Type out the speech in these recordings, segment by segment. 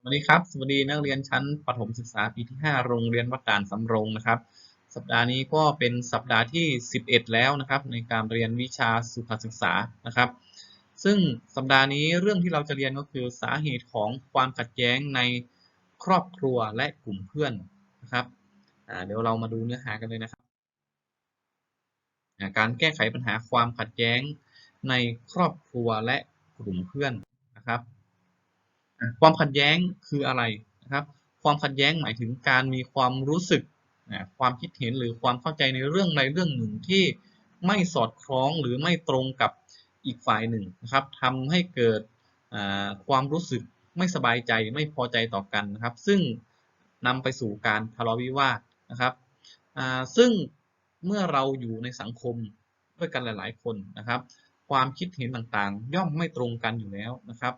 สวัสดีครับ สวัสดีนักเรียนชั้นประถมศึกษาปีที่ 5 โรงเรียนวัดด่านสำโรงนะครับ สัปดาห์นี้ก็เป็นสัปดาห์ที่ 11 แล้วนะครับ ในการเรียนวิชาสุขศึกษานะครับ ซึ่งสัปดาห์นี้เรื่องที่เราจะเรียนก็คือสาเหตุของความขัดแย้งในครอบครัวและกลุ่มเพื่อนนะครับเดี๋ยวเรามาดูเนื้อหากันเลยนะครับ การแก้ไขปัญหาความขัดแย้งในครอบครัวและกลุ่มเพื่อนนะครับ ความขัดแย้งคืออะไรนะครับ ความขัดแย้งหมายถึงการมีความรู้สึกความคิดเห็นหรือความเข้าใจในเรื่องใดเรื่องหนึ่งที่ไม่สอดคล้องหรือไม่ตรงกับอีกฝ่ายหนึ่งนะครับทำให้เกิดความรู้สึกไม่สบายใจไม่พอใจต่อกันนะครับ ซึ่งนำไปสู่การทะเลาะวิวาทนะครับซึ่งเมื่อเราอยู่ในสังคมด้วยกันหลาย ๆ คนนะครับ ความคิดเห็นต่างๆ ย่อมไม่ตรงกันอยู่แล้วนะครับ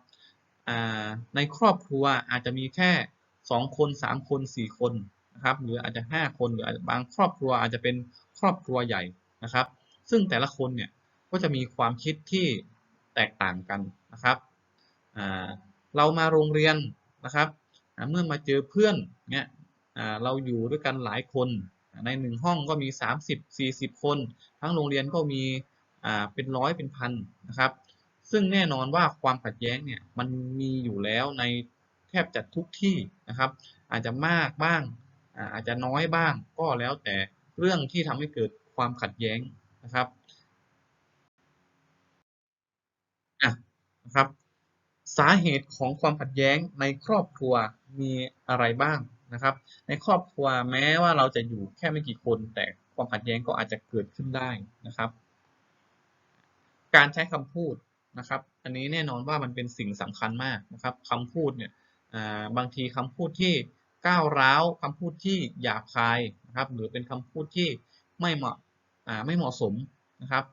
ในครอบครัวอาจจะมีแค่ 2 คน 3 คน 4 คนนะครับหรืออาจจะ 5 คนหรือบางครอบครัวอาจจะเป็นครอบครัวใหญ่นะครับ ซึ่งแต่ละคนเนี่ยก็จะมีความคิดที่แตกต่างกันนะครับเรามาโรงเรียนนะครับเมื่อมาเจอเพื่อนเนี่ยเราอยู่ด้วยกันหลายคน ในหนึ่งห้องก็มี 30-40 คน ทั้งโรงเรียนก็มีเป็นร้อยเป็นพันนะครับ ซึ่งแน่นอนว่าความขัดแย้งเนี่ยมันมีอยู่แล้วในแทบจะทุกที่นะครับ อาจจะมากบ้างอาจจะน้อยบ้างก็แล้วแต่เรื่องที่ทำให้เกิดความขัดแย้งนะครับอะนะครับ สาเหตุของความขัดแย้งในครอบครัวมีอะไรบ้างนะครับ ในครอบครัวแม้ว่าเราจะอยู่แค่ไม่กี่คน แต่ความขัดแย้งก็อาจจะเกิดขึ้นได้นะครับ การใช้คำพูด นะครับ อันนี้แน่นอนว่ามันเป็นสิ่งสำคัญมากนะครับคำพูดเนี่ยบางทีคำพูดที่ก้าวร้าวคำพูดที่หยาบคายนะครับ หรือเป็นคำพูดที่ไม่เหมาะไม่เหมาะสมนะครับ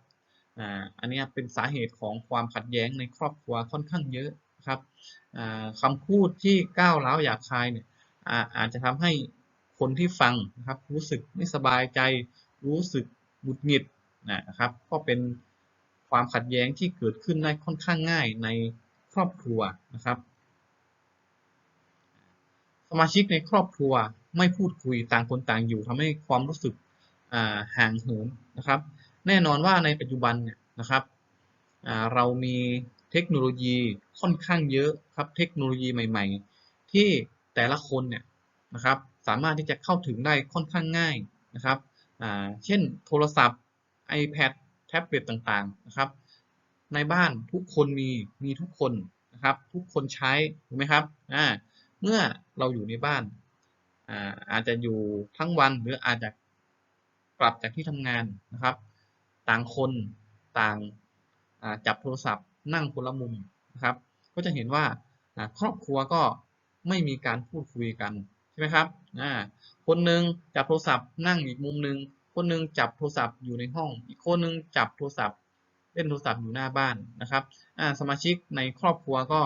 อันนี้เป็นสาเหตุของความขัดแย้งในครอบครัวค่อนข้างเยอะครับคำพูดที่ก้าวร้าวหยาบคายเนี่ยอาจจะทำให้คนที่ฟังนะครับ รู้สึกไม่สบายใจรู้สึกหงุดหงิดนะครับ ก็เป็น ความขัดแย้งที่เกิดขึ้นได้ค่อนข้างง่ายในครอบครัวนะครับ สมาชิกในครอบครัวไม่พูดคุยต่างคนต่างอยู่ทำให้ความรู้สึกห่างเหินนะครับ แน่นอนว่าในปัจจุบันเนี่ยนะครับเรามีเทคโนโลยีค่อนข้างเยอะครับเทคโนโลยีใหม่ ๆ ที่แต่ละคนเนี่ยนะครับสามารถที่จะเข้าถึงได้ค่อนข้างง่ายนะครับเช่นโทรศัพท์ iPad แท็บเล็ตต่างๆนะครับ ในบ้านทุกคนมีมีทุกคนนะครับ ทุกคนใช้ถูกไหมครับอ่าเมื่อเราอยู่ในบ้านอ่าอาจจะอยู่ทั้งวันหรืออาจจะกลับจากที่ทำงานนะครับ ต่างคนต่างจับโทรศัพท์นั่งคนละมุมนะครับ ก็จะเห็นว่าครอบครัวก็ไม่มีการพูดคุยกันใช่ไหมครับคนหนึ่งจับโทรศัพท์นั่งอีกมุมหนึ่ง คนหนึ่งจับโทรศัพท์อยู่ในห้อง อีกคนหนึ่งจับโทรศัพท์ เล่นโทรศัพท์อยู่หน้าบ้านนะครับสมาชิกในครอบครัวก็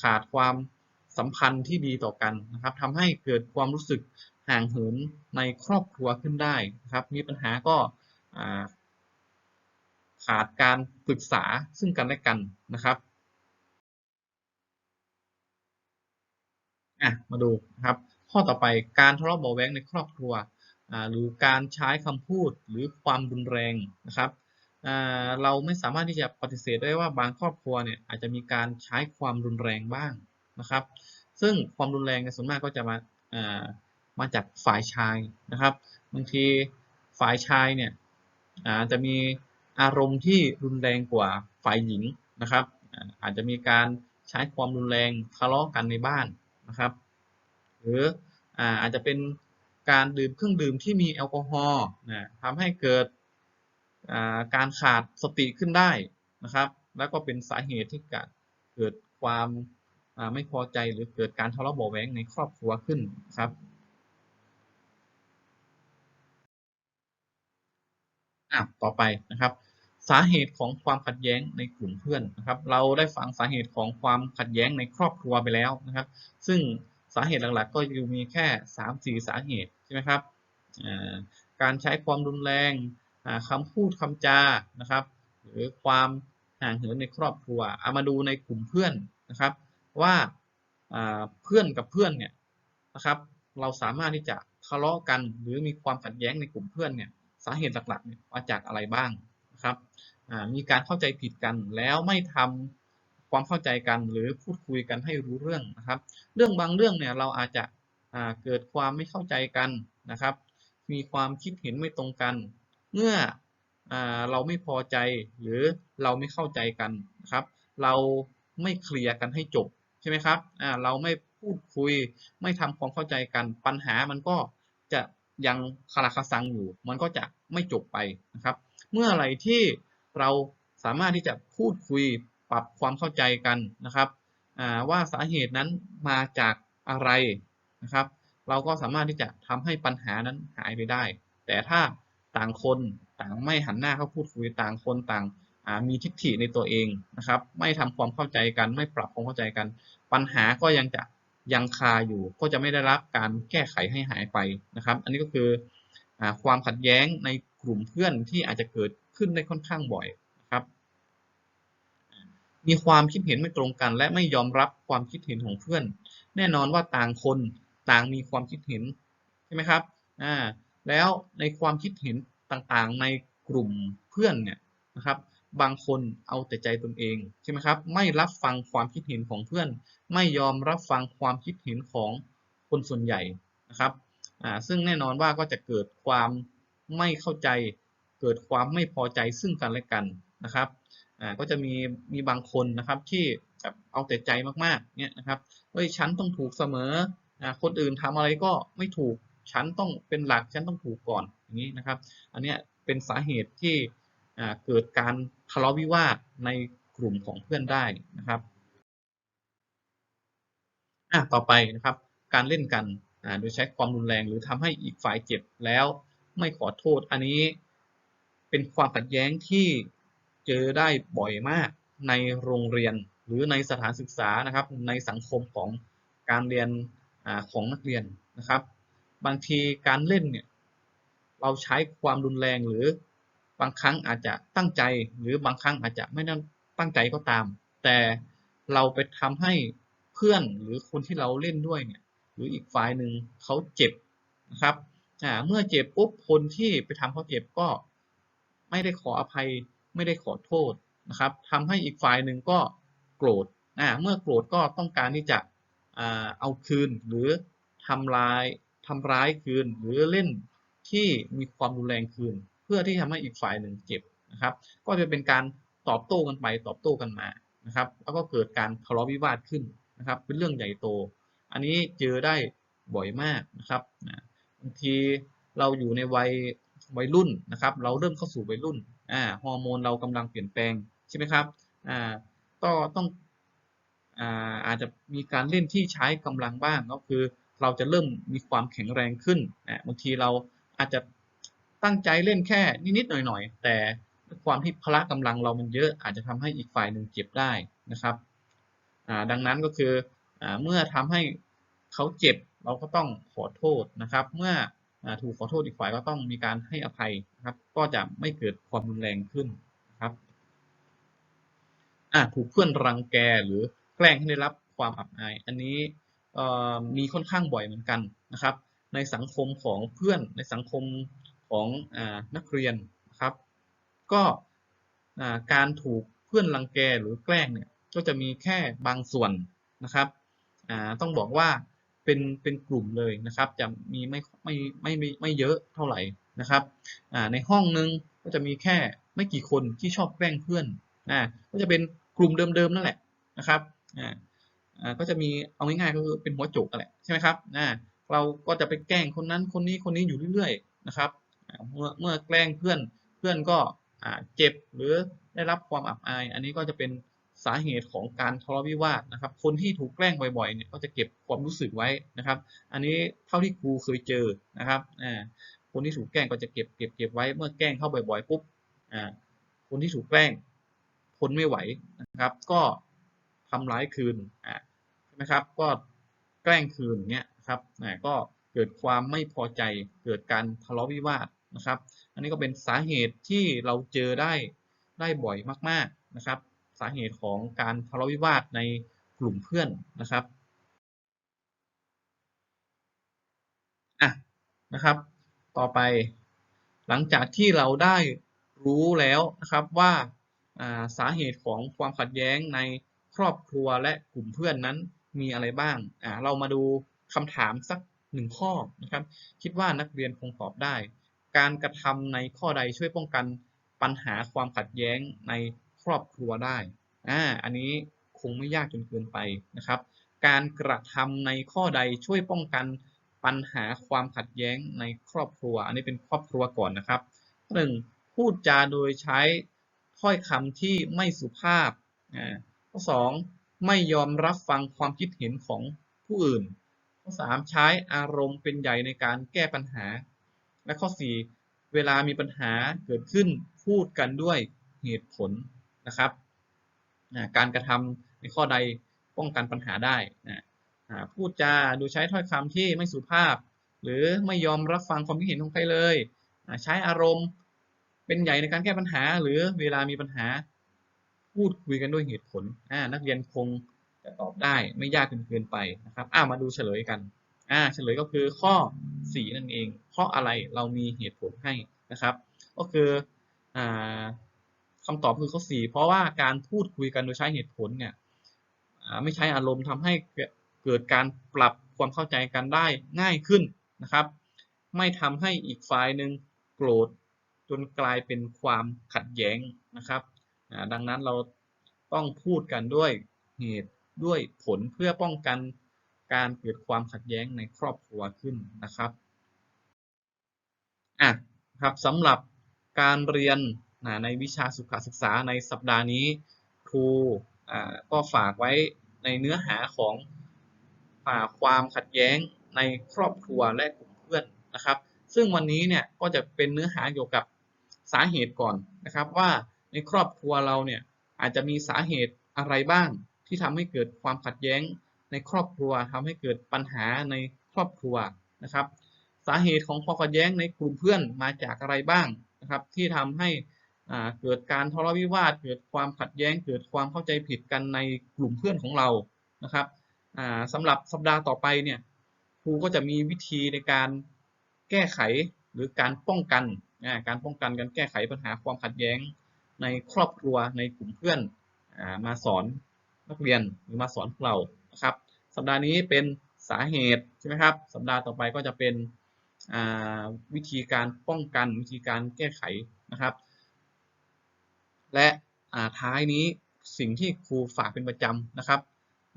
ขาดความสัมพันธ์ที่ดีต่อกันนะครับทำให้เกิดความรู้สึกห่างเหินในครอบครัวขึ้นได้นะครับ มีปัญหาก็ขาดการปรึกษาซึ่งกันและกันนะครับอะมาดูนะครับ ข้อต่อไปการทะเลาะเบาแว้งในครอบครัว หรือการใช้คำพูดหรือความรุนแรงนะครับเราไม่สามารถที่จะปฏิเสธได้ว่าบางครอบครัวเนี่ยอาจจะมีการใช้ความรุนแรงบ้างนะครับ ซึ่งความรุนแรงส่วนมากก็จะมามาจากฝ่ายชายนะครับบางทีฝ่ายชายเนี่ยอาจจะมีอารมณ์ที่รุนแรงกว่าฝ่ายหญิงนะครับอาจจะมีการใช้ความรุนแรงทะเลาะกันในบ้านนะครับ หรืออาจจะเป็น การดื่มเครื่องดื่มที่มีแอลกอฮอล์นะทำให้เกิดการขาดสติขึ้นได้นะครับ แล้วก็เป็นสาเหตุที่เกิดความไม่พอใจหรือเกิดการทะเลาะเบาแหวงในครอบครัวขึ้นครับ ต่อไปนะครับ สาเหตุของความขัดแย้งในกลุ่มเพื่อนนะครับ เราได้ฟังสาเหตุของความขัดแย้งในครอบครัวไปแล้วนะครับ ซึ่ง สาเหตุหลักๆ ก็อยู่มีแค่ 3-4 สาเหตุใช่ไหมครับการใช้ความรุนแรงคำพูดคำจานะครับ หรือความห่างเหินในครอบครัวเอามาดูในกลุ่มเพื่อนนะครับ ว่าเพื่อนกับเพื่อนเนี่ยนะครับ เราสามารถที่จะทะเลาะกัน หรือมีความขัดแย้งในกลุ่มเพื่อนเนี่ยสาเหตุหลักๆเนี่ยมาจากอะไรบ้างนะครับมีการเข้าใจผิดกันแล้วไม่ทำ ความเข้าใจกันหรือพูดคุยกันให้รู้เรื่องนะครับ เรื่องบางเรื่องเนี่ยเราอาจจะเกิดความไม่เข้าใจกันนะครับ มีความคิดเห็นไม่ตรงกัน เมื่ออเราไม่พอใจหรือเราไม่เข้าใจกันนะครับ เราไม่เคลียร์กันให้จบใช่ไหมครับเราไม่พูดคุยไม่ทำความเข้าใจกัน ปัญหามันก็จะยังคาราคาซังอยู่ มันก็จะไม่จบไปนะครับ เมื่ออไรที่เราสามารถที่จะพูดคุย ปรับความเข้าใจกันนะครับว่าสาเหตุนั้นมาจากอะไรนะครับ เราก็สามารถที่จะทำให้ปัญหานั้นหายไปได้ แต่ถ้าต่างคนต่างไม่หันหน้าเข้าพูดคุยต่างคนต่างมีทิฏฐิในตัวเองนะครับ ไม่ทำความเข้าใจกัน ไม่ปรับความเข้าใจกัน ปัญหาก็ยังจะยังคาอยู่ ก็จะไม่ได้รับการแก้ไขให้หายไปนะครับ อันนี้ก็คืออความขัดแย้งในกลุ่มเพื่อนที่อาจจะเกิดขึ้นได้ค่อนข้างบ่อย มีความคิดเห็นไม่ตรงกัน และไม่ยอมรับความคิดเห็นของเพื่อน แน่นอนว่าต่างคนต่างมีความคิดเห็นใช่ไหมครับอ่าแล้วในความคิดเห็นต่างๆ ในกลุ่มเพื่อนเนี่ยนะครับ บางคนเอาแต่ใจตนเองใช่ไหมครับ ไม่รับฟังความคิดเห็นของเพื่อน ไม่ยอมรับฟังความคิดเห็นของคนส่วนใหญ่นะครับอ่าซึ่งแน่นอนว่าก็จะเกิดความไม่เข้าใจ เกิดความไม่พอใจซึ่งกันและกันนะครับ อ่าก็จะมีมีบางคนนะครับที่แบบเอาแต่ใจมากๆเนี่ยนะครับเฮ้ยฉันต้องถูกเสมอคนอื่นทำอะไรก็ไม่ถูกฉันต้องเป็นหลักฉันต้องถูกก่อนอย่างนี้นะครับ อันนี้เป็นสาเหตุที่เกิดการทะเลาะวิวาทในกลุ่มของเพื่อนได้นะครับอะต่อไปนะครับ การเล่นกันโดยใช้ความรุนแรงหรือทำให้อีกฝ่ายเจ็บแล้วไม่ขอโทษอันนี้เป็นความขัดแย้งที่ เจอได้บ่อยมากในโรงเรียนหรือในสถานศึกษานะครับ ในสังคมของการเรียนของนักเรียนนะครับ บางทีการเล่นเนี่ยเราใช้ความรุนแรงหรือบางครั้งอาจจะตั้งใจหรือบางครั้งอาจจะไม่ได้ตั้งใจก็ตาม แต่เราไปทำให้เพื่อนหรือคนที่เราเล่นด้วยเนี่ยหรืออีกฝ่ายหนึ่งเขาเจ็บนะครับเมื่อเจ็บปุ๊บคนที่ไปทำเขาเจ็บก็ไม่ได้ขออภัย ไม่ได้ขอโทษนะครับทำให้อีกฝ่ายหนึ่งก็โกรธเมื่อโกรธก็ต้องการที่จะเอาคืนหรือทำลายทำร้ายคืน หรือเล่นที่มีความรุนแรงคืน เพื่อที่ทำให้อีกฝ่ายหนึ่งเจ็บนะครับ ก็จะเป็นการตอบโต้กันไปตอบโต้กันมานะครับ แล้วก็เกิดการทะเลาะวิวาทขึ้นนะครับ เป็นเรื่องใหญ่โต อันนี้เจอได้บ่อยมากนะครับบางทีเราอยู่ในวัยวัยรุ่นนะครับ เราเริ่มเข้าสู่วัยรุ่นอ่าฮอร์โมนเรากำลังเปลี่ยนแปลงใช่ไหมครับอ่าก็ต้องอาจจะมีการเล่นที่ใช้กำลังบ้างก็คือ เราจะเริ่มมีความแข็งแรงขึ้นบางทีเราอาจจะตั้งใจเล่นแค่นิดๆหน่อยๆ แต่ความที่พละกำลังเรามันเยอะอาจจะทำให้อีกฝ่ายหนึ่งเจ็บได้นะครับดังนั้นก็คืออเมื่อทำให้เขาเจ็บเราก็ต้องขอโทษนะครับ เมื่อ ถูกขอโทษอีกฝ่ายก็ต้องมีการให้อภัยนะครับ ก็จะไม่เกิดความรุนแรงขึ้นครับถูกเพื่อนรังแกหรือแกล้งให้ได้รับความอับอาย อันนี้มีค่อนข้างบ่อยเหมือนกันนะครับ ในสังคมของเพื่อนในสังคมของอนักเรียนนะครับ ก็การถูกเพื่อนรังแกหรือแกล้งเนี่ยก็จะมีแค่บางส่วนนะครับต้องบอกว่า เป็นเป็นกลุ่มเลยนะครับ จะมีไม่ไม่ไม่ไม่ไม่เยอะเท่าไหร่นะครับในห้องนึงก็จะมีแค่ไม่กี่คนที่ชอบแกล้งเพื่อนก็จะเป็นกลุ่มเดิมๆนั่นแหละนะครับอ่าอ่าก็จะมีเอาง่ายๆก็คือเป็นหัวโจกแหละใช่ไหมครับอ่าเราก็จะไปแกล้งคนนั้นคนนี้คนนี้อยู่เรื่อยๆนะครับเมื่อเมื่อแกล้งเพื่อนเพื่อนก็อ่าเจ็บหรือได้รับความอับอาย อันนี้ก็จะเป็น สาเหตุของการทะเลาะวิวาทนะครับ คนที่ถูกแกล้งบ่อยๆเนี่ยก็จะเก็บความรู้สึกไว้นะครับ อันนี้เท่าที่ครูเคยเจอนะครับอ่าคนที่ถูกแกล้งก็จะเก็บเก็บเก็บไว้เมื่อแกล้งเข้าบ่อยๆปุ๊บอ่าคนที่ถูกแกล้งทนไม่ไหวนะครับ ก็ทำร้ายคืนอ่าใช่ไหมครับ ก็แกล้งคืนเนี้ยครับอ่าก็เกิดความไม่พอใจเกิดการทะเลาะวิวาทนะครับ อันนี้ก็เป็นสาเหตุที่เราเจอได้ได้บ่อยมาก ๆนะครับาเหตุของการทะเลาะวิวาทในกลุ่มเพื่อนนะครับอะนะครับ ต่อไปหลังจากที่เราได้รู้แล้วนะครับว่าสาเหตุของความขัดแย้งในครอบครัวและกลุ่มเพื่อนนั้นมีอะไรบ้างอะเรามาดูคำถามสักหนึ่งข้อนะครับ คิดว่านักเรียนคงตอบได้ การกระทำในข้อใดช่วยป้องกันปัญหาความขัดแย้งใน ครอบครัวได้อ่าอันนี้คงไม่ยากจนเกินไปนะครับ การกระทำในข้อใดช่วยป้องกันปัญหาความขัดแย้งในครอบครัว อันนี้เป็นครอบครัวก่อนนะครับหนึ่งพูดจาโดยใช้ถ้อยคำที่ไม่สุภาพอ่าข้อสองไม่ยอมรับฟังความคิดเห็นของผู้อื่น ข้อสามใช้อารมณ์เป็นใหญ่ในการแก้ปัญหา และข้อสี่เวลามีปัญหาเกิดขึ้นพูดกันด้วยเหตุผล นะครับการกระทำในข้อใดป้องกันปัญหาได้นะพูดจาดยใช้ถ้อยคำที่ไม่สุภาพ หรือไม่ยอมรับฟังความคิดเห็นของใครเลยใช้อารมณ์เป็นใหญ่ในการแก้ปัญหา หรือเวลามีปัญหาพูดคุยกันด้วยเหตุผลนักเรียนคงจะตอบได้ไม่ยากเกินเกินไปนะครับอ่ามาดูเฉลยกันอ่าเฉลยก็คือข้อ 4 นั่นเอง เพราะอะไรเรามีเหตุผลให้นะครับ ก็คืออ่า คำตอบคือข้อ4เพราะว่าการพูดคุยกันโดยใช้เหตุผลเนี่ยไม่ใช้อารมณ์ทำให้เกิดการปรับความเข้าใจกันได้ง่ายขึ้นนะครับ ไม่ทำให้อีกฝ่ายหนึ่งโกรธจนกลายเป็นความขัดแย้งนะครับดังนั้นเราต้องพูดกันด้วยเหตุด้วยผลเพื่อป้องกันการเกิดความขัดแย้งในครอบครัวขึ้นนะครับอะครับสำหรับการเรียน นะในวิชาสุขศึกษาในสัปดาห์นี้ครูก็ฝากไว้ในเนื้อหาของอ่าความขัดแย้งในครอบครัวและกลุ่มเพื่อนนะครับ ซึ่งวันนี้เนี่ยก็จะเป็นเนื้อหาเกี่ยวกับสาเหตุก่อนนะครับ ว่าในครอบครัวเราเนี่ยอาจจะมีสาเหตุอะไรบ้างที่ทำให้เกิดความขัดแย้งในครอบครัวทำให้เกิดปัญหาในครอบครัวนะครับ สาเหตุของความขัดแย้งในกลุ่มเพื่อนมาจากอะไรบ้างนะครับ ที่ทำให้ เกิดการทะเลาะวิวาท เกิดความขัดแย้ง เกิดความเข้าใจผิดกันในกลุ่มเพื่อนของเรา นะครับสำหรับสัปดาห์ต่อไปเนี่ย ครูก็จะมีวิธีในการแก้ไขหรือการป้องกัน การป้องกันการแก้ไขปัญหาความขัดแย้งในครอบครัวในกลุ่มเพื่อนอมาสอนนักเรียนหรือมาสอนพวกเรา นะครับ สัปดาห์นี้เป็นสาเหตุใช่ไหมครับ สัปดาห์ต่อไปก็จะเป็นวิธีการป้องกันวิธีการแก้ไขนะครับ และอ่าท้ายนี้สิ่งที่ครูฝากเป็นประจำนะครับ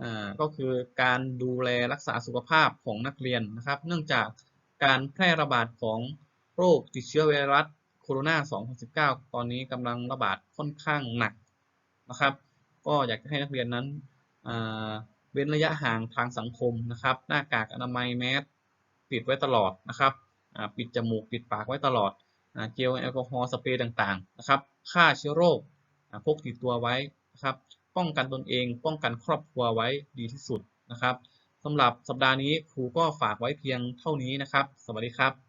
อ่าก็คือการดูแลรักษาสุขภาพของนักเรียนนะครับ เนื่องจากการแพร่ระบาดของโรคติดเชื้อไวรัสโคโรนา 2019 ตอนนี้กำลังระบาดค่อนข้างหนักนะครับ ก็อยากจะให้นักเรียนนั้นอ่าเว้นระยะห่างทางสังคมนะครับ หน้ากากอนามัยแมสปิดไว้ตลอดนะครับอ่าปิดจมูกปิดปากไว้ตลอดอ่าเจลแอลกอฮอล์สเปรย์ต่างๆนะครับ ฆ่าเชื้อโรคพกติดตัวไว้นะครับป้องกันตนเอง ป้องกันครอบครัวไว้ดีที่สุดนะครับสำหรับสัปดาห์นี้ครูก็ฝากไว้เพียงเท่านี้นะครับ สวัสดีครับ